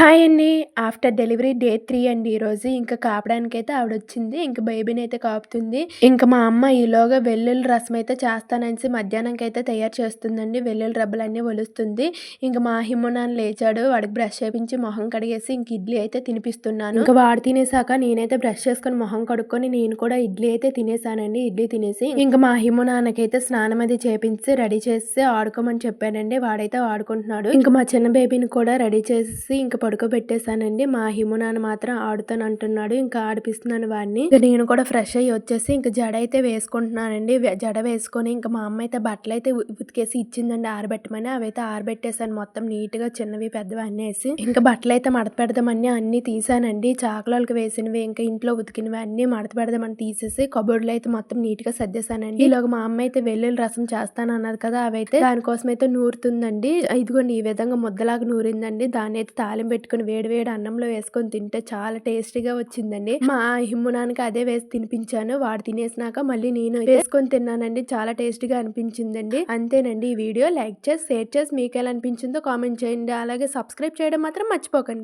Hi అండి. After delivery day three అండి ఈరోజు. ఇంకా కాపడానికైతే ఇంకా బేబీని అయితే కాపుతుంది. ఇంక మా అమ్మ ఈలోగా వెల్లుల్లి రసం అయితే చేస్తాననేసి అయితే తయారు చేస్తుందండి. వెల్లుల్లి రబ్బలన్నీ ఒలుస్తుంది. ఇంకా మా హిమ్ము నాన్న లేచాడు. వాడికి బ్రష్ చేపించి మొహం కడిగేసి ఇంక ఇడ్లీ అయితే తినిపిస్తున్నాను. ఇంకా వాడు తినేసాక నేనైతే బ్రష్ చేసుకొని మొహం కడుక్కొని నేను కూడా ఇడ్లీ అయితే తినేసానండి. ఇడ్లీ తినేసి ఇంకా మా హిమ్మనాన్నకైతే స్నానం అది చేపించి రెడీ చేసి ఆడుకోమని చెప్పానండి. వాడైతే ఆడుకుంటున్నాడు. ఇంకా మా చిన్న బేబీని కూడా రెడీ చేసి ఇంకా పడుకోబెట్టేశానండి మా హిము నాన్న మాత్రం ఆడుతాను అంటున్నాడు. ఇంకా ఆడిపిస్తున్నాను వాడిని. నేను కూడా ఫ్రెష్ అయ్యి వచ్చేసి ఇంకా జడ అయితే వేసుకుంటున్నానండి. జడ వేసుకొని ఇంకా మా అమ్మ అయితే బట్టలు అయితే ఉతికేసి ఇచ్చిందండి ఆరబెట్టమని. అవైతే ఆరబెట్టేసాను మొత్తం నీట్గా చిన్నవి పెద్దవి అనేసి ఇంకా బట్టలు అయితే మడత పెడదామని అన్ని తీసానండి. చాకలోళ్ళకి వేసినవి ఇంకా ఇంట్లో ఉతికినవి అన్ని మడత పెడదామని తీసేసి కబోర్డ్లో అయితే మొత్తం నీట్గా సర్దేశానండి. ఇలాగ మా అమ్మ అయితే వెల్లుల్లి రసం చేస్తాను అన్నది కదా అవైతే దానికోసం అయితే నూరుతుందండి. ఇదిగోండి ఈ విధంగా ముద్దలాగా నూరిందండి. దాన్ని అయితే తాలింపు పెట్టుకుని వేడి వేడి అన్నంలో వేసుకొని తింటే చాలా టేస్టీగా వచ్చిందండి. మా హిమ్మునానికి అదే వేసి తినిపించాను. వాడు తినేసినాక మళ్ళీ నేను వేసుకొని తిన్నానండి. చాలా టేస్టీగా అనిపించిందండి. అంతేనండి ఈ వీడియో లైక్ చేసి షేర్ చేసి మీకు ఎలా అనిపించిందో కామెంట్ చేయండి. అలాగే సబ్స్క్రైబ్ చేయడం మాత్రం మర్చిపోకండి.